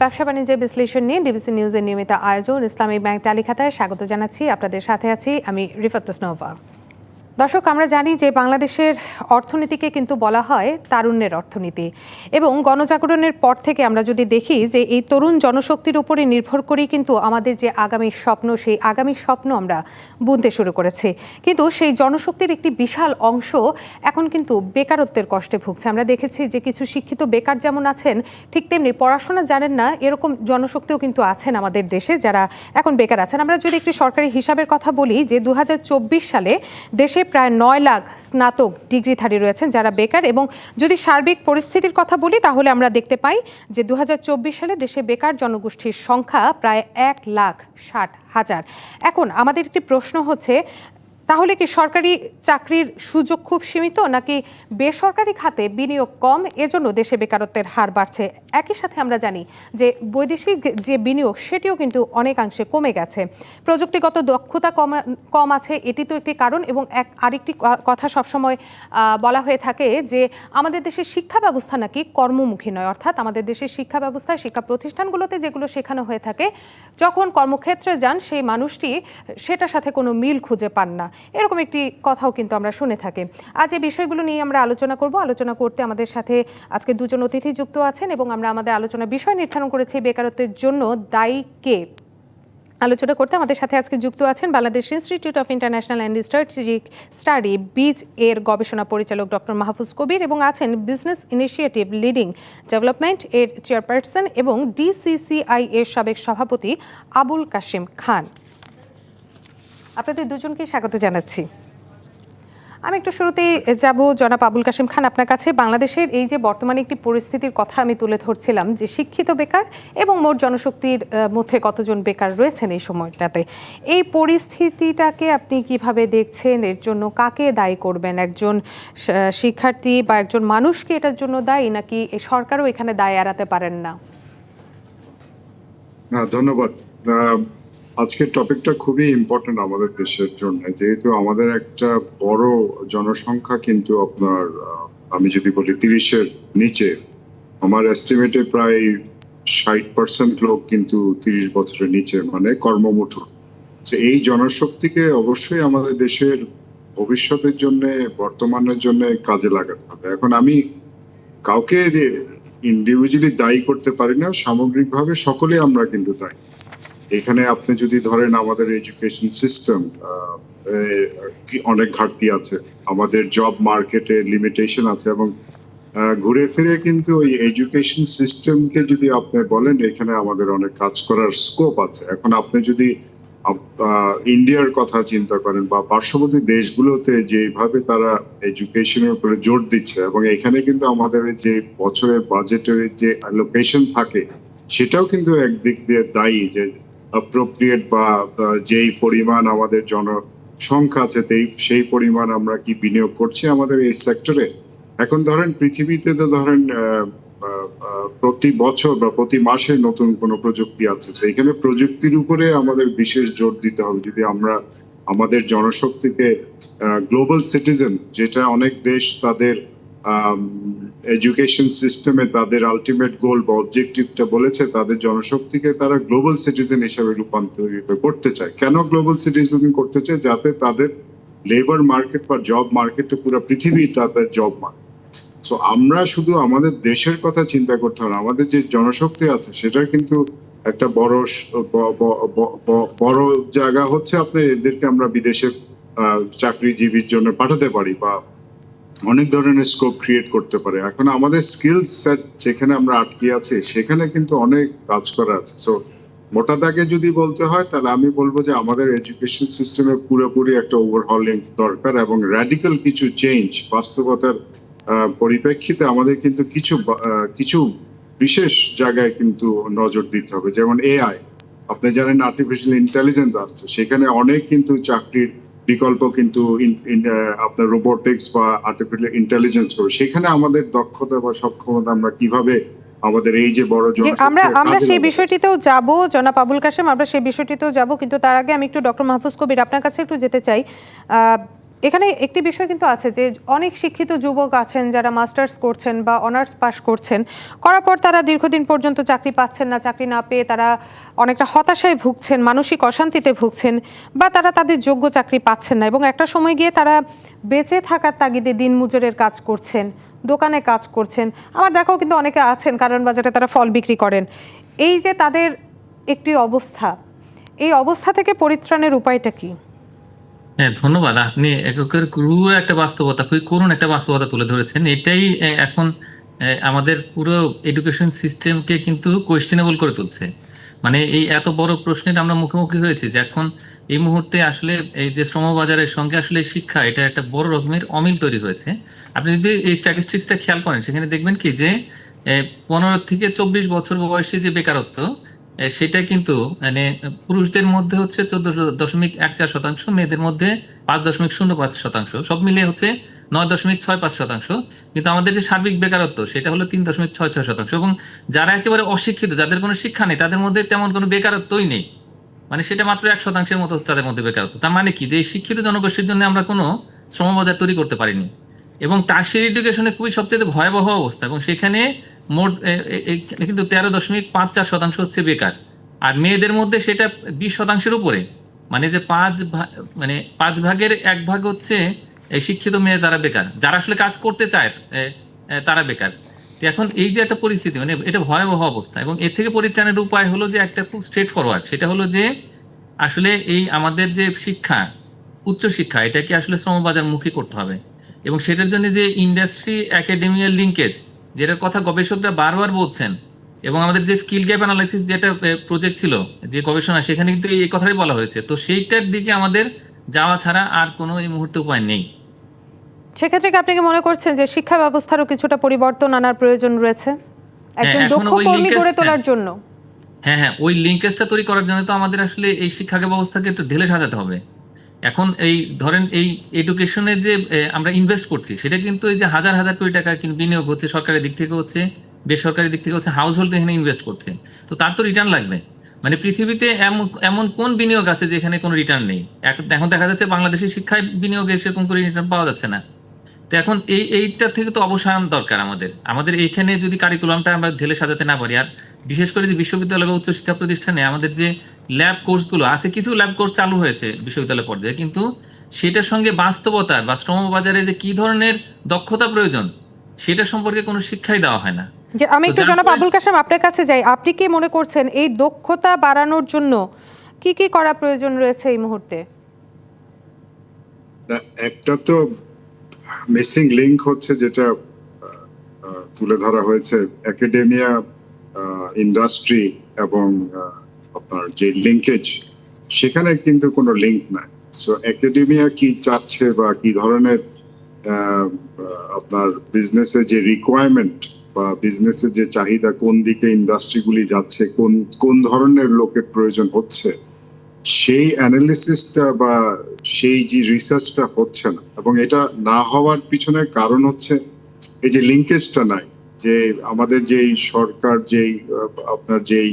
ব্যবসা বাণিজ্য বিশ্লেষণ নিয়ে ডিবিসি নিউজের নিয়মিত আয়োজন ইসলামী ব্যাংক টালিখাতায় স্বাগত জানাচ্ছি। আপনাদের সাথে আছি আমি রিফাত তসনোভা। দর্শক, আমরা জানি যে বাংলাদেশের অর্থনীতিকে কিন্তু বলা হয় তারুণ্যের অর্থনীতি এবং গণজাগরণের পর থেকে আমরা যদি দেখি যে এই তরুণ জনশক্তির উপরে নির্ভর করেই কিন্তু আমাদের যে আগামী স্বপ্ন, সেই আগামী স্বপ্ন আমরা বুনতে শুরু করেছি। কিন্তু সেই জনশক্তির একটি বিশাল অংশ এখন কিন্তু বেকারত্বের কষ্টে ভুগছে। আমরা দেখেছি যে কিছু শিক্ষিত বেকার যেমন আছেন, ঠিক তেমনি পড়াশোনা জানেন না, এরকম জনশক্তিও কিন্তু আছেন আমাদের দেশে যারা এখন বেকার আছেন। আমরা যদি একটি সরকারি হিসাবের কথা বলি যে দু হাজার চব্বিশ সালে দেশে প্রায় নয় লাখ স্নাতক ডিগ্রিধারী রয়েছেন যারা বেকার এবং যদি সার্বিক পরিস্থিতির কথা বলি, তাহলে আমরা দেখতে পাই যে দু হাজার চব্বিশ সালে দেশে বেকার জনগোষ্ঠীর সংখ্যা প্রায় এক লাখ ষাট হাজার। এখন আমাদের একটি প্রশ্ন হচ্ছে তাহলে কি সরকারি চাকরির সুযোগ খুব সীমিত, নাকি বেসরকারি খাতে বিনিয়োগ কম? এজন্য দেশে বেকারত্বের হার বাড়ছে। একই সাথে আমরা জানি যে বৈদেশিক যে বিনিয়োগ, সেটিও কিন্তু অনেকাংশে কমে গেছে। প্রযুক্তিগত দক্ষতা কম কম আছে, এটি তো একটি কারণ এবং এক, আরেকটি কথা সবসময় বলা হয়ে থাকে যে আমাদের দেশের শিক্ষা ব্যবস্থা নাকি কর্মমুখী নয়। অর্থাৎ আমাদের দেশের শিক্ষা ব্যবস্থায় শিক্ষা প্রতিষ্ঠানগুলোতে যেগুলো শেখানো হয়ে থাকে, যখন কর্মক্ষেত্রে যান, সেই মানুষটি সেটার সাথে কোনো মিল খুঁজে পান না। এরকম একটি কথাও কিন্তু আমরা শুনে থাকি। আজ এই বিষয়গুলো নিয়ে আমরা আলোচনা করব। আলোচনা করতে আমাদের সাথে আজকে দুজন অতিথি যুক্ত আছেন এবং আমরা আমাদের আলোচনা বিষয় নির্ধারণ করেছি বেকারত্বের জন্য দায়ী কে? আলোচনা করতে আমাদের সাথে আজকে যুক্ত আছেন Bangladesh institute of international and strategic study বিজ এর গবেষণা পরিচালক ডক্টর মাহফুজ কবির এবং আছেন বিজনেস ইনিশিয়েটিভ লিডিং ডেভেলপমেন্ট এর চেয়ারপারসন এবং ডিসিসিআই এর সাবেক সভাপতি আবুল কাশিম খান। আপনাদের দুজনকে স্বাগত জানাচ্ছি। আমি একটু শুরুতেই যাব জনাব আবুল কাশিম খান আপনার কাছে। বাংলাদেশের এই যে বর্তমানে একটি পরিস্থিতির কথা আমি তুলে ধরছিলাম যে শিক্ষিত বেকার এবং মোট জনশক্তির মধ্যে কতজন বেকার রয়েছেন এই সময়টাতে। এই পরিস্থিতিটাকে আপনি কীভাবে দেখছেন? এর জন্য কাকে দায়ী করবেন? একজন শিক্ষার্থী বা একজন মানুষকে এটার জন্য দায়ী নাকি সরকারও এখানে দায় এড়াতে পারেন না? ধন্যবাদ। আজকের টপিকটা খুবই ইম্পর্টেন্ট আমাদের দেশের জন্য। যেহেতু আমাদের একটা বড় জনসংখ্যা কিন্তু আপনার আমি যদি বলি তিরিশের নিচে, আমার এস্টিমেটে প্রায় ষাট পার্সেন্ট লোক কিন্তু তিরিশ বছরের নিচে মানে কর্মমুঠো। এই জনশক্তিকে অবশ্যই আমাদের দেশের ভবিষ্যতের জন্য, বর্তমানের জন্য কাজে লাগাতে হবে। এখন আমি কাউকে ইন্ডিভিজুয়ালি দায়ী করতে পারি না, সামগ্রিকভাবে সকলে আমরা কিন্তু দায়ী। এখানে আপনি যদি ধরেন আমাদের এডুকেশন সিস্টেম অনেক ঘাটতি আছে। আমাদের জব মার্কেটে লিমিটেশন আছে এবং ঘুরে ফিরে কিন্তু ওই এডুকেশন সিস্টেমকে যদি আপনি বলেন, এখানে আমাদের অনেক কাজ করার স্কোপ আছে। এখন আপনি যদি ইন্ডিয়ার কথা চিন্তা করেন বা পার্শ্ববর্তী দেশগুলোতে যেভাবে তারা এডুকেশনের উপরে জোর দিচ্ছে এবং এখানে কিন্তু আমাদের যে বছরের বাজেটের যে লোকেশন থাকে, সেটাও কিন্তু একদিক দিয়ে দায়ী যে অ্যাপ্রোপ্রিয়েট বা যেই পরিমাণ আমাদের জনসংখ্যা আছে সেই পরিমাণ আমরা কি বিনিয়োগ করছি আমাদের এই সেক্টরে এখন ধরেন পৃথিবীতে তো ধরেন প্রতি বছর বা প্রতি মাসে নতুন কোনো প্রযুক্তি আছে তো এখানে প্রযুক্তির উপরে আমাদের বিশেষ জোর দিতে হবে। যদি আমরা আমাদের জনশক্তিকে গ্লোবাল সিটিজেন যেটা অনেক দেশ তাদের এডুকেশন সিস্টেমে তাদের আলটিমেট গোল বা অবজেক্টিভটা বলেছে, তাদের জনশক্তিকে তারা গ্লোবাল সিটিজেন হিসাবে রূপান্তরিত করতে চায় কেন গ্লোবাল সিটিজেন করতে চায় যাতে তাদের লেবার মার্কেট বা জব মার্কেটে পুরো পৃথিবী তাদের জব মার্কেট সো আমরা শুধু আমাদের দেশের কথা চিন্তা করতে হবে। আমাদের যে জনশক্তি আছে, সেটার কিন্তু একটা বড় বড় জায়গা হচ্ছে আপনি এদেরকে আমরা বিদেশে চাকরিজীবীর জন্য পাঠাতে পারি বা অনেক ধরনের স্কোপ ক্রিয়েট করতে পারে। এখন আমাদের স্কিল সেট যেখানে আমরা আটকে আছি, সেখানে কিন্তু অনেক কাজ করা আছে। সো মোটা দাগে যদি বলতে হয়, তাহলে আমি বলব যে আমাদের এডুকেশন সিস্টেমে পুরোপুরি একটা ওভারহলিং দরকার এবং র্যাডিক্যাল কিছু চেঞ্জ বাস্তবতার পরিপ্রেক্ষিতে আমাদের কিন্তু কিছু কিছু বিশেষ জায়গায় কিন্তু নজর দিতে হবে। যেমন এআই আপনি জানেন আর্টিফিশিয়াল ইন্টেলিজেন্স আসছে। সেখানে অনেক কিন্তু চাকরির বিকল্প কিন্তু আপনার রোবোটিক্স বা আর্টিফিশিয়াল ইন্টেলিজেন্স করে। সেখানে আমাদের দক্ষতা বা সক্ষমতা আমরা কীভাবে আমাদের এই যে বড় যে আমরা আমরা সেই বিষয়টিতেও যাব জনাব আবুল কাশেম আমরা সেই বিষয়টিতেও যাব কিন্তু তার আগে আমি একটু ডক্টর মাহফুজ কবির আপনার কাছে একটু যেতে চাই। আহ, এখানে একটি বিষয় কিন্তু আছে যে অনেক শিক্ষিত যুবক আছেন যারা মাস্টার্স করছেন বা অনার্স পাশ করছেন। করার পর তারা দীর্ঘদিন পর্যন্ত চাকরি পাচ্ছেন না, চাকরি না পেয়ে তারা অনেকটা হতাশায় ভুগছেন, মানসিক অশান্তিতে ভুগছেন বা তারা তাদের যোগ্য চাকরি পাচ্ছেন না এবং একটা সময় গিয়ে তারা বেঁচে থাকার তাগিদে দিন দিনমজুরের কাজ করছেন, দোকানে কাজ করছেন। আমার দেখাও কিন্তু অনেকে আছেন কারণ বাজারে তারা ফল বিক্রি করেন। এই যে তাদের একটি অবস্থা, এই অবস্থা থেকে পরিত্রাণের উপায়টা কি? হ্যাঁ ধন্যবাদ। আপনি একের ক্রুর একটা বাস্তবতা, খুবই করুণ একটা বাস্তবতা তুলে ধরেছেন। এটাই এখন আমাদের পুরো এডুকেশন সিস্টেমকে কিন্তু কোয়েশ্চেনেবল করে তুলছে। মানে এই এত বড় প্রশ্নের আমরা মুখোমুখি হয়েছি যে এখন এই মুহূর্তে আসলে এই যে শ্রমবাজারের সঙ্গে আসলে শিক্ষা, এটা একটা বড় রকমের অমিল তৈরি হয়েছে। আপনি যদি এই স্ট্যাটিস্টিক্সটা খেয়াল করেন, সেখানে দেখবেন কি যে পনেরো থেকে চব্বিশ বছর বয়সে যে বেকারত্ব সেটা কিন্তু মানে পুরুষদের মধ্যে হচ্ছে চোদ্দ দশমিক এক চার শতাংশ, মেয়েদের মধ্যে পাঁচ দশমিক শূন্য পাঁচ শতাংশ, সব মিলিয়ে হচ্ছে নয় দশমিক ছয় পাঁচ শতাংশ। কিন্তু আমাদের যে সার্বিক বেকারত্ব, সেটা হলো তিন দশমিক ছয় ছয় শতাংশ। এবং যারা একেবারে অশিক্ষিত, যাদের কোনো শিক্ষা নেই, তাদের মধ্যে তেমন কোনো বেকারত্বই নেই। মানে সেটা মাত্র এক শতাংশের মতো তাদের মধ্যে বেকারত্ব। তার মানে কি? যে শিক্ষিত জনগোষ্ঠীর জন্য আমরা কোনো শ্রম বাজার তৈরি করতে পারিনি। এবং টার্সিয়ারি এডুকেশনে খুবই সবচেয়ে ভয়াবহ অবস্থা। এবং সেখানে মোট কিন্তু তেরো দশমিক পাঁচ চার শতাংশ হচ্ছে বেকার। আর মেয়েদের মধ্যে সেটা বিশ শতাংশের উপরে। মানে যে পাঁচ মানে পাঁচ ভাগের এক ভাগ হচ্ছে এই শিক্ষিত মেয়ে তারা বেকার। যারা আসলে কাজ করতে চায় তারা বেকার। এখন এই যে একটা পরিস্থিতি মানে এটা ভয়াবহ অবস্থা এবং এর থেকে পরিত্রাণের উপায় হলো যে একটা খুব স্ট্রেট ফরওয়ার্ড সেটা হলো যে আসলে এই আমাদের যে শিক্ষা উচ্চ শিক্ষা এটাকে আসলে শ্রমবাজারমুখী করতে হবে। এবং সেটার জন্য যে ইন্ডাস্ট্রি একাডেমিয়াল লিঙ্কেজ যেটার কথা গবেষকরা বারবার বলছেন এবং আমাদের যে স্কিল গ্যাপ অ্যানালাইসিস যেটা প্রজেক্ট ছিল যে গবেষণা সেখানে কিন্তু এই কথাটাই বলা হয়েছে। তো সেইটার দিকে আমাদের যাওয়া ছাড়া আর কোনো এই মুহূর্তে উপায় নেই। সেক্ষেত্রে কি আপনি কি মনে করছেন যে শিক্ষা ব্যবস্থারও কিছুটা পরিবর্তন আনার প্রয়োজন রয়েছে? একজন দক্ষ কর্মী গড়ে তোলার হ্যাঁ। জন্য। হ্যাঁ হ্যাঁ ওই লিঙ্কেজটা তৈরি করার জন্য তো আমাদের আসলে এই শিক্ষা ব্যবস্থাকে একটু ঢেলে সাজাতে হবে। এখন এই, ধরেন এই এডুকেশনে যে আমরা ইনভেস্ট করছি, সেটা কিন্তু এই যে হাজার হাজার কোটি টাকা কিন্তু বিনিয়োগ হচ্ছে সরকারের দিক থেকে হচ্ছে, বেসরকারি দিক থেকে হচ্ছে হাউস হোল্ড এখানে ইনভেস্ট করছে। তো তার তো রিটার্ন লাগবে। মানে পৃথিবীতে এমন এমন কোন বিনিয়োগ আছে যেখানে কোনো রিটার্ন নেই? এখন দেখা যাচ্ছে বাংলাদেশের শিক্ষায় বিনিয়োগে সেরকম করে রিটার্ন পাওয়া যাচ্ছে না। তো এখন এই এইটার থেকে তো অবসান দরকার আমাদের। আমাদের এইখানে যদি কারিকুলামটা আমরা ঢেলে সাজাতে না পারি, আর বিশেষ করে যে বিশ্ববিদ্যালয় বা উচ্চশিক্ষা প্রতিষ্ঠানে আমাদের যে ল্যাব কোর্সগুলো আছে কিছু ল্যাব কোর্স চালু হয়েছে বিশ্ববিদ্যালয় পর্যায়ে কিন্তু সেটার সঙ্গে বাস্তবতার বা শ্রমবাজারে যে কি ধরনের দক্ষতা প্রয়োজন সেটা সম্পর্কে কোনো শিক্ষাই দেওয়া হয় না। যে আমি একটু জনাব আবুল কাশেম আপনার কাছে যাই আপনি কি মনে করছেন এই দক্ষতা বাড়ানোর জন্য কি কি করা প্রয়োজন রয়েছে এই মুহূর্তে? একটা তো মিসিং লিংক হচ্ছে যেটা তুলে ধরা হয়েছে একাডেমিয়া ইন্ডাস্ট্রি এবং আপনার যে লিঙ্কেজ সেখানে কিন্তু কোনো লিঙ্ক নাই। সো একাডেমিয়া কি চাচ্ছে বা কি ধরনের আপনার বিজনেসের যে রিকোয়ারমেন্ট বা বিজনেসের যে চাহিদা কোন দিকে ইন্ডাস্ট্রিগুলি যাচ্ছে, কোন কোন ধরনের লোকের প্রয়োজন হচ্ছে, সেই অ্যানালিসিসটা বা সেই যে রিসার্চটা হচ্ছে না। এবং এটা না হওয়ার পিছনে কারণ হচ্ছে, এই যে লিঙ্কেজটা নাই, যে আমাদের যেই সরকার যেই আপনার যেই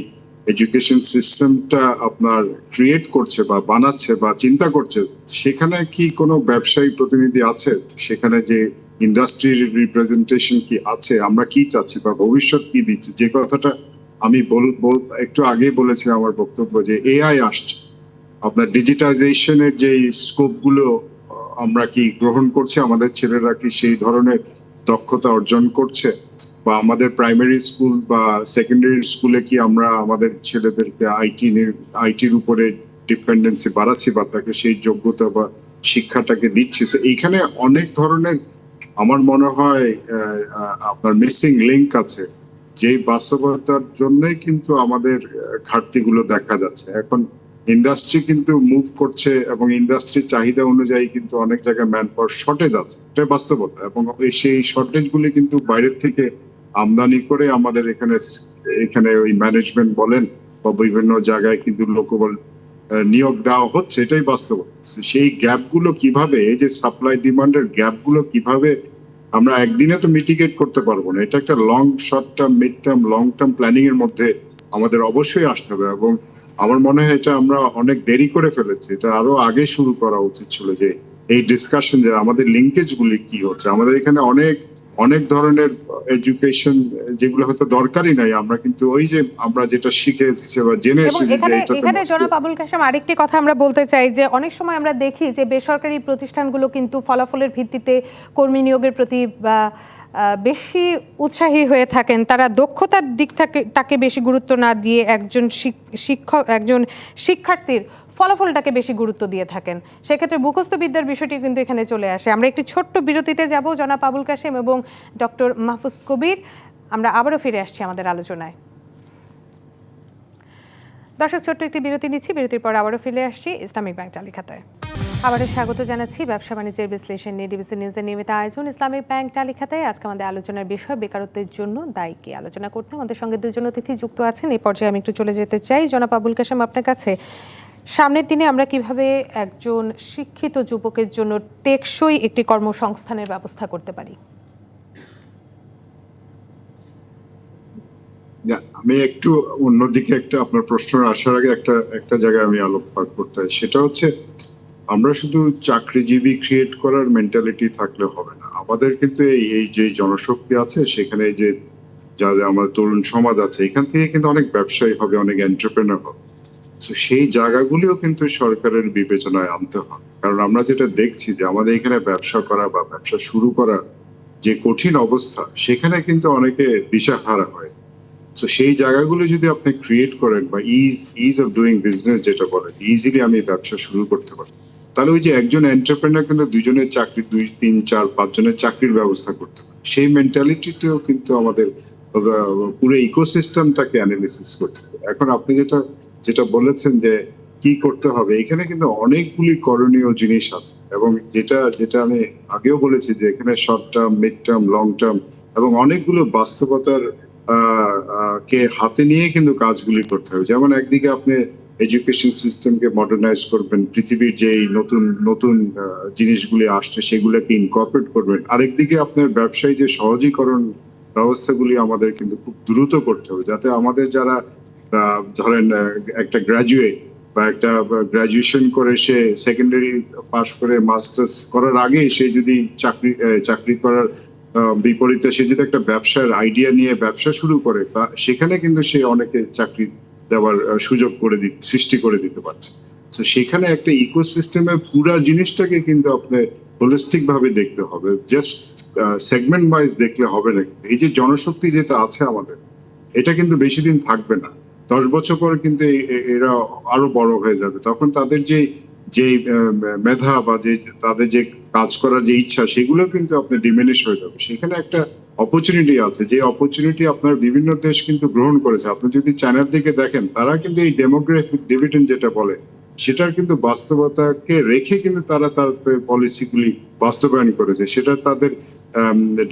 এডুকেশন সিস্টেমটা আপনার ক্রিয়েট করছে বা বানাচ্ছে বা চিন্তা করছে, সেখানে কি কোনো ব্যবসায়ী প্রতিনিধি আছে? সেখানে যে ইন্ডাস্ট্রির রিপ্রেজেন্টেশন কি আছে? আমরা কি চাচ্ছি বা ভবিষ্যৎ কি দিচ্ছি? যে কথাটা আমি বল একটু আগেই বলেছি আমার বক্তব্য যে এআই আসছে। আপনার ডিজিটাইজেশনের যে স্কোপগুলো আমরা কি গ্রহণ করছি? আমাদের ছেলেরা কি সেই ধরনের দক্ষতা অর্জন করছে? বা আমাদের প্রাইমারি স্কুল বা সেকেন্ডারি স্কুলে কি আমরা আমাদের ছেলেদেরকে আইটি আইটির উপরে ডিপেন্ডেন্সি বাড়াচ্ছি বা তাকে সেই যোগ্যতা বা শিক্ষাটাকে দিচ্ছি? So, এইখানে অনেক ধরনের আমার মনে হয় আপনার মিসিং লিঙ্ক আছে যে বাস্তবতার জন্যই কিন্তু আমাদের ঘাটতিগুলো দেখা যাচ্ছে। এখন ইন্ডাস্ট্রি কিন্তু মুভ করছে এবং ইন্ডাস্ট্রির চাহিদা অনুযায়ী কিন্তু অনেক জায়গায় ম্যান পাওয়ার শর্টেজ আছে। এটা বাস্তবতা। এবং সেই শর্টেজ গুলি কিন্তু বাইরের থেকে আমদানি করে আমাদের এখানে এখানে ওই ম্যানেজমেন্ট বলেন বা বিভিন্ন জায়গায় কিন্তু লোকবল নিয়োগ দেওয়া হচ্ছে, এটাই বাস্তব। সেই গ্যাপগুলো কীভাবে, এই যে সাপ্লাই ডিমান্ডের গ্যাপগুলো কীভাবে আমরা একদিনে তো মিটিগেট করতে পারব না, এটা একটা long short term mid term long term planning এর মধ্যে আমাদের অবশ্যই আসতে হবে এবং আমার মনে হয় এটা আমরা অনেক দেরি করে ফেলেছি, এটা আরও আগে শুরু করা উচিত ছিল যে এই ডিসকাশন যে আমাদের লিঙ্কেজ গুলি কি হচ্ছে, আমাদের এখানে অনেক অনেক ধরনের এডুকেশন যেগুলো হয়তো দরকারই নাই আমরা কিন্তু ওই যে আমরা যেটা শিখে এসেছি বা জেনে এসেছি এখানে জনাব আবুল কাশেম আরেকটি কথা আমরা বলতে চাই যে অনেক সময় আমরা দেখি যে বেসরকারি প্রতিষ্ঠানগুলো কিন্তু ফলাফলের ভিত্তিতে কর্মী নিয়োগের প্রতি বা বেশি উৎসাহী হয়ে থাকেন। তারা দক্ষতার দিক থেকে তাকে বেশি গুরুত্ব না দিয়ে একজন শিক- শিক্ষক একজন শিক্ষার্থীর ফলাফলটাকে বেশি গুরুত্ব দিয়ে থাকেন। সেক্ষেত্রে মুখস্থ বিদ্যার বিষয়টি কিন্তু এখানে চলে আসে। আমরা একটি ছোট্ট বিরতিতে যাব জনাব আবুল কাশেম এবং ডক্টর মাহফুজ কবির। আমরা আবারও ফিরে আসছি আমাদের আলোচনায়। দর্শক, ছোট্ট একটি বিরতি নিচ্ছি। বিরতির পর আবারও ফিরে আসছি ইসলামিক ব্যাংক তালিকাতায় আবারও স্বাগত জানাচ্ছি ব্যবসা বাণিজ্যের বিশ্লেষণ নিয়ে, ডিবিসি নিউজের নিয়মিত আয়োজন ইসলামিক ব্যাংক তালিকাতায় আজকে আমাদের আলোচনার বিষয় বেকারত্বের জন্য দায়ী কি আলোচনা করতে। আমাদের সঙ্গে দুজন অতিথি যুক্ত আছেন। এই পর্যায়ে আমি একটু চলে যেতে চাই। জনাব আবুল কাশেম, আপনার কাছে সামনের দিনে আমরা কীভাবে একজন শিক্ষিত যুবকের জন্য টেকসই একটি কর্মসংস্থানের ব্যবস্থা করতে পারি? আমি একটু অন্যদিকে একটা আপনার প্রশ্ন আসার আগে একটা একটা জায়গায় আমি আলোকপাত করতে চাই। সেটা হচ্ছে, আমরা শুধু চাকরিজীবী ক্রিয়েট করার মেন্টালিটি থাকলে হবে না। আমাদের কিন্তু এই এই যে জনশক্তি আছে, সেখানে যে যাদের আমাদের তরুণ সমাজ আছে, এখান থেকে কিন্তু অনেক ব্যবসায়ী হবে, অনেক এন্টারপ্রেনার হবে। তো সেই জায়গাগুলিও কিন্তু সরকারের বিবেচনায় আনতে হবে। কারণ আমরা যেটা দেখছি যে আমাদের এখানে ব্যবসা করা বা ব্যবসা শুরু করা যে কঠিন অবস্থা, সেখানে কিন্তু অনেকে দিশাহারা হয়। তো সেই জায়গাগুলো যদি আপনি ক্রিয়েট করেন বা ease ease of doing business যেটা বলেন ইজিলি আমি ব্যবসা শুরু করতে পারি। তাহলে ওই যে একজন এন্টারপ্রেনার কিন্তু দুজনের চাকরি, দুই, তিন, চার পাঁচজনের চাকরির ব্যবস্থা করতে পারে। সেই মেন্টালিটিতেও কিন্তু আমাদের পুরো ইকোসিস্টেমটাকে অ্যানালিসিস করতে হবে। এখন আপনি যেটা যেটা বলেছেন যে কি করতে হবে, এখানে কিন্তু অনেকগুলি করণীয় জিনিস আছে এবং যেটা যেটা আমি আগেও বলেছি যে এখানে short term mid term long term এবং অনেকগুলো বাস্তবতার কে হাতে নিয়ে কিন্তু কাজগুলি করতে হবে। যেমন একদিকে আপনি এডুকেশন সিস্টেমকে মডার্নাইজ করবেন, পৃথিবীর যে নতুন নতুন জিনিসগুলি আসছে সেগুলোকে ইনকর্পোরেট করবেন। আরেকদিকে আপনার ব্যবসায়ী যে সহজীকরণ ব্যবস্থাগুলি আমাদের কিন্তু খুব দ্রুত করতে হবে, যাতে আমাদের যারা ধরেন একটা গ্রাজুয়েট বা একটা গ্রাজুয়েশন করে সে সেকেন্ডারি পাস করে মাস্টার্স করার আগে সে যদি চাকরি চাকরি করার বিপরীতে সে যদি একটা ব্যবসার আইডিয়া নিয়ে ব্যবসা শুরু করে বা সেখানে কিন্তু সে অনেকে চাকরি দেওয়ার সুযোগ করে দি সৃষ্টি করে দিতে পারছে। তো সেখানে একটা ইকোসিস্টেমের পুরা জিনিসটাকে কিন্তু আপনি হোলিস্টিক ভাবে দেখতে হবে। জাস্ট সেগমেন্ট ওয়াইজ দেখলে হবে না। এই যে জনশক্তি যেটা আছে আমাদের, এটা কিন্তু বেশি দিন থাকবে না। দশ বছর পর কিন্তু এরা আরও বড় হয়ে যাবে। তখন তাদের যে যে মেধা বা যে, তাদের যে কাজ করার যে ইচ্ছা, সেগুলো কিন্তু আপনার ডিমিনিশ হয়ে যাবে। সেখানে একটা অপরচুনিটি আছে। যে অপরচুনিটি আপনার বিভিন্ন দেশ কিন্তু গ্রহণ করেছে। আপনি যদি চায়নার দিকে দেখেন, তারা কিন্তু এই ডেমোগ্রাফিক ডিভিডেন্ড যেটা বলে, সেটার কিন্তু বাস্তবতাকে রেখে কিন্তু তারা তার পলিসিগুলি বাস্তবায়ন করেছে। সেটা তাদের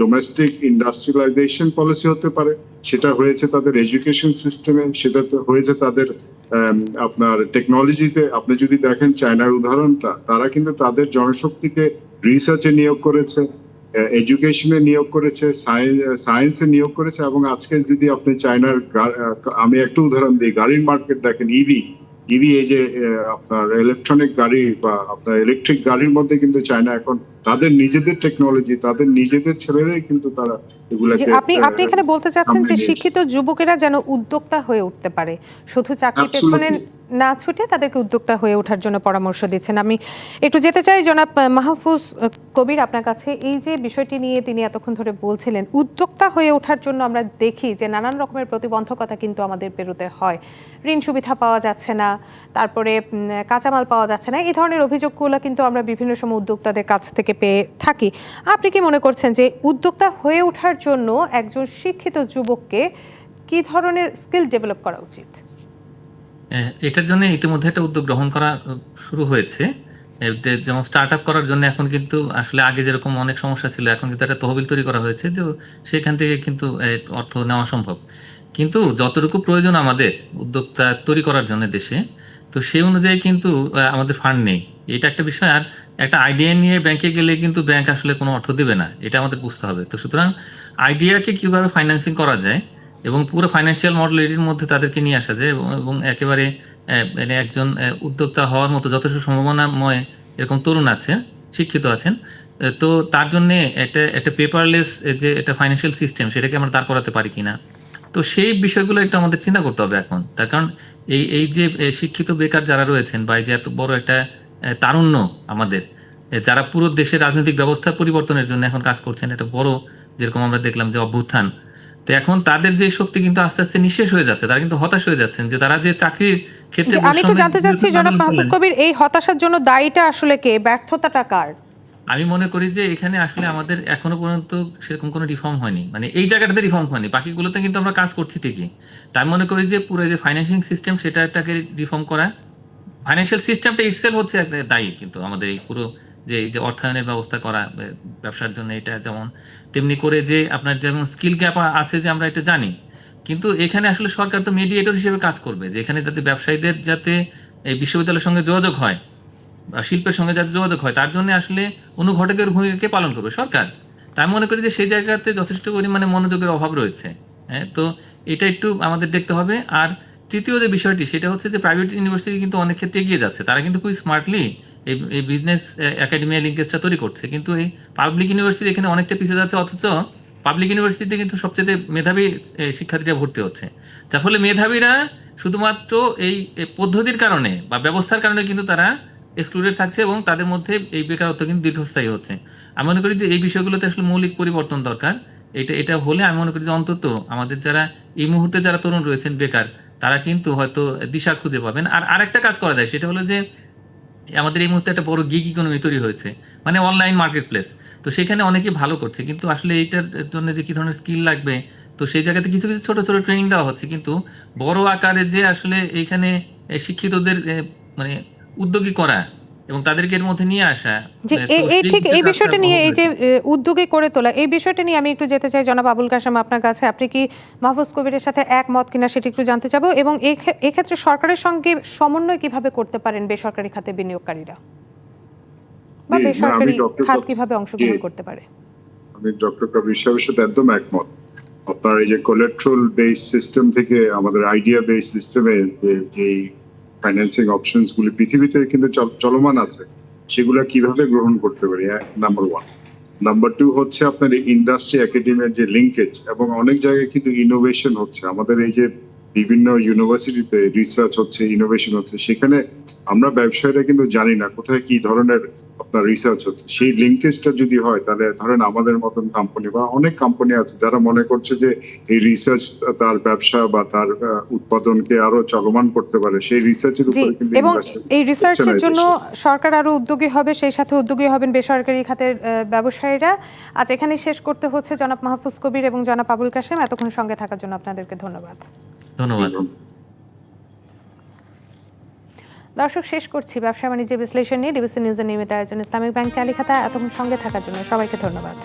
ডোমেস্টিক ইন্ডাস্ট্রিয়ালাইজেশন পলিসি হতে পারে, সেটা হয়েছে তাদের এডুকেশন সিস্টেমে সেটা হয়েছে তাদের আপনার টেকনোলজিতে আপনি যদি দেখেন চায়নার উদাহরণটা, তারা কিন্তু তাদের জনশক্তিকে রিসার্চে নিয়োগ করেছে এডুকেশনে নিয়োগ করেছে সায়েন্সে নিয়োগ করেছে, এবং আজকে যদি আপনি চায়নার আমি একটু উদাহরণ দিই, গাড়ির মার্কেট দেখেন ইভি ইভি এই যে আপনার ইলেকট্রনিক গাড়ি বা আপনার ইলেকট্রিক গাড়ির মধ্যে কিন্তু চায়না এখন তাদের নিজেদের টেকনোলজি তাদের নিজেদের ছেলেরাই কিন্তু তারা আপনি আপনি এখানে বলতে চাচ্ছেন যে শিক্ষিত যুবকেরা যেন উদ্যোক্তা হয়ে উঠতে পারে। শুধু চাকরি পেছনে না ছুটে তাদেরকে উদ্যোক্তা হয়ে ওঠার জন্য পরামর্শ দিচ্ছেন। আমি একটু যেতে চাই জনাব মাহফুজ কবির আপনার কাছে। এই যে বিষয়টি নিয়ে তিনি এতক্ষণ ধরে বলছিলেন উদ্যোক্তা হয়ে ওঠার জন্য আমরা দেখি যে নানান রকমের প্রতিবন্ধকতা কিন্তু আমাদের পেরোতে হয়। ঋণ সুবিধা পাওয়া যাচ্ছে না তারপরে কাঁচামাল পাওয়া যাচ্ছে না। এই ধরনের অভিযোগগুলো কিন্তু আমরা বিভিন্ন সময় উদ্যোক্তাদের কাছ থেকে পেয়ে থাকি। আপনি কি মনে করছেন যে উদ্যোক্তা হয়ে ওঠার জন্য একজন শিক্ষিত যুবককে কি ধরনের স্কিল ডেভেলপ করা উচিত? এটার জন্য ইতিমধ্যে একটা উদ্যোগ গ্রহণ করা শুরু হয়েছে। যেমন স্টার্ট আপ করার জন্য এখন কিন্তু আসলে আগে যেরকম অনেক সমস্যা ছিল, এখন কিন্তু একটা তহবিল তৈরি করা হয়েছে তো সেখান থেকে কিন্তু অর্থ নেওয়া সম্ভব। কিন্তু যতটুকু প্রয়োজন আমাদের উদ্যোক্তা তৈরি করার জন্য দেশে, তো সেই অনুযায়ী কিন্তু আমাদের ফান্ড নেই। এটা একটা বিষয়, আর একটা আইডিয়া নিয়ে ব্যাংকে গেলে কিন্তু ব্যাংক আসলে কোনো অর্থ দেবে না। এটা আমাদের বুঝতে হবে। তো সুতরাং আইডিয়াকে কীভাবে ফাইন্যান্সিং করা যায় এবং পুরো ফাইন্যান্সিয়াল মডেল এটির মধ্যে তাদেরকে নিয়ে আসা যায় এবং একেবারে মানে একজন উদ্যোক্তা হওয়ার মতো যথেষ্ট সম্ভাবনাময় এরকম তরুণ আছে শিক্ষিত আছেন তো তার জন্যে একটা একটা পেপারলেস যে একটা ফাইন্যান্সিয়াল সিস্টেম সেটাকে আমরা দাঁড় করাতে পারি কিনা। তো সেই বিষয়গুলো একটু আমাদের চিন্তা করতে হবে এখন। তার কারণ এই এই যে শিক্ষিত বেকার যারা রয়েছেন বা এই যে এত বড় একটা তারুণ্য আমাদের যারা পুরো দেশের রাজনৈতিক ব্যবস্থার পরিবর্তনের জন্য এখন কাজ করছেন, একটা বড় যেরকম আমরা দেখলাম যে অভ্যুত্থান। তো এখন তাদের যে শক্তি কিন্তু আস্তে আস্তে নিঃশেষ হয়ে যাচ্ছে তারা কিন্তু হতাশ হয়ে যাচ্ছেন যে তারা যে চাকরির ক্ষেত্রে আমি একটু জানতে চাচ্ছি জনাব মাহফুজ কবির এই হতাশার জন্য দায়ীটা আসলে কে? ব্যর্থতাটা কার? আমি মনে করি যে এখানে আসলে আমাদের এখনও পর্যন্ত সেরকম কোনো রিফর্ম হয়নি। মানে এই জায়গাটাতে রিফর্ম হয়নি বাকিগুলোতে কিন্তু আমরা কাজ করছি ঠিকই। তাই আমি মনে করি যে পুরো যে ফাইন্যান্সিং সিস্টেম সেটাটাকে রিফর্ম করা ফাইন্যান্সিয়াল সিস্টেমটা ইটসেলফ হচ্ছে একটা দায়ী কিন্তু আমাদের এই পুরো যে এই যে অর্থায়নের ব্যবস্থা করা ব্যবসার জন্য এটা যেমন, তেমনি করে যে আপনার যেমন স্কিল গ্যাপ আছে যে আমরা এটা জানি। কিন্তু এখানে আসলে সরকার তো মিডিয়েটর হিসেবে কাজ করবে যে, এখানে যাতে ব্যবসায়ীদের যাতে এই বিশ্ববিদ্যালয়ের সঙ্গে যোগাযোগ হয় বা শিল্পের সঙ্গে যাতে যোগাযোগ হয়, তার জন্য আসলে অনুঘটকের ভূমিকাকে পালন করবে সরকার। তাই মনে করি যে, সেই জায়গাতে যথেষ্ট পরিমাণে মনোযোগের অভাব রয়েছে। হ্যাঁ তো এটা একটু আমাদের দেখতে হবে। আর তৃতীয় যে বিষয়টি, সেটা হচ্ছে যে প্রাইভেট ইউনিভার্সিটি কিন্তু অনেক ক্ষেত্রে এগিয়ে যাচ্ছে। তারা কিন্তু খুবই স্মার্টলি এই এই বিজনেস একাডেমিয়া লিঙ্কেজটা তৈরি করছে। কিন্তু এই পাবলিক ইউনিভার্সিটি এখানে অনেকটা পিছিয়ে যাচ্ছে অথচ পাবলিক ইউনিভার্সিটিতে কিন্তু সবচেয়ে মেধাবী শিক্ষার্থীরা ভর্তি হচ্ছে। যার ফলে মেধাবীরা শুধুমাত্র এই পদ্ধতির কারণে বা ব্যবস্থার কারণে কিন্তু তারা এক্সক্লুডেড থাকছে এবং তাদের মধ্যে এই বেকারত্ব কিন্তু দীর্ঘস্থায়ী হচ্ছে। আমি মনে করি যে এই বিষয়গুলোতে আসলে মৌলিক পরিবর্তন দরকার। এটা এটা হলে আমি মনে করি যে অন্তত আমাদের যারা এই মুহূর্তে যারা তরুণ রয়েছেন বেকার, তারা কিন্তু হয়তো দিশা খুঁজে পাবেন। আর আরেকটা কাজ করা যায়, সেটা হলো যে আমাদের এই মুহূর্তে একটা বড় গিগ ইকোনমি তৈরি হয়েছে মানে অনলাইন মার্কেট প্লেস তো সেখানে অনেকে ভালো করছে, কিন্তু আসলে এইটার জন্য যে কী ধরনের স্কিল লাগবে, তো সেই জায়গাতে কিছু কিছু ছোটো ছোটো ট্রেনিং দেওয়া হচ্ছে। কিন্তু বড় আকারে যে আসলে এইখানে শিক্ষিতদের মানে উদ্যোগী করা এবং তাদেরকে এর মধ্যে নিয়ে আসা যে এই- এই ঠিক এই বিষয়টা নিয়ে এই যে উদ্যোগে করে তোলা এই বিষয়টা নিয়ে আমি একটু যেতে চাই জনাব আবুল কাসেম আপনার কাছে। আপনি কি মাহফুজ কবিরের সাথে একমত কিনা সেটি একটু জানতে চাবো এবং এই ক্ষে- এক্ষেত্রে সরকারের সঙ্গে সমন্বয় কীভাবে করতে পারেন বেসরকারি খাতে বিনিয়োগকারীরা? বা জি, আমি বেসরকারি খাত কীভাবে অংশগ্রহণ করতে পারে? আমি ডক্টর কবির সাহেবের সাথে একদম একমত। আপনার এই যে কোলেট্রল বেস সিস্টেম থেকে আমাদের আইডিয়া বেস সিস্টেমে যে ফাইন্যান্সিং অপশনস গুলি পৃথিবীতে কিন্তু চল- চলমান আছে, সেগুলো কীভাবে গ্রহণ করতে পারি? নাম্বার ওয়ান নাম্বার টু হচ্ছে আপনার ইন্ডাস্ট্রি একাডেমির যে লিঙ্কেজ এবং অনেক জায়গায় কিন্তু ইনোভেশন হচ্ছে। আমাদের এই যে বিভিন্ন ইউনিভার্সিটিতে রিসার্চ হচ্ছে ইনোভেশন হচ্ছে সেখানে আমরা ব্যবসায়ীরা কিন্তু জানি না কোথায় কি ধরনের আপনার রিসার্চ হচ্ছে। সেই লিঙ্কেজটা যদি হয় তাহলে ধরেন আমাদের মতন কোম্পানি বা অনেক কোম্পানি আছে যারা মনে করছে যে এই রিসার্চ তার ব্যবসা বা তার উৎপাদনকে আরও চলমান করতে পারে সেই রিসার্চের উপরে এবং এই রিসার্চের জন্য সরকার আরও উদ্যোগী হবে সেই সাথে উদ্যোগী হবেন বেসরকারি খাতের ব্যবসায়ীরা। আজ এখানেই শেষ করতে হচ্ছে জনাব মাহফুজ কবির এবং জনাব আবুল কাসেম এতক্ষণ সঙ্গে থাকার জন্য আপনাদেরকে ধন্যবাদ। ধন্যবাদ। দর্শক শেষ করছি ব্যবসা বাণিজ্য বিশ্লেষণ নিয়ে ডিবিসি নিউজের নিয়মিত আয়োজন। ইসলামিক ব্যাংক চালিখাতা এতক্ষণ সঙ্গে থাকার জন্য সবাইকে ধন্যবাদ।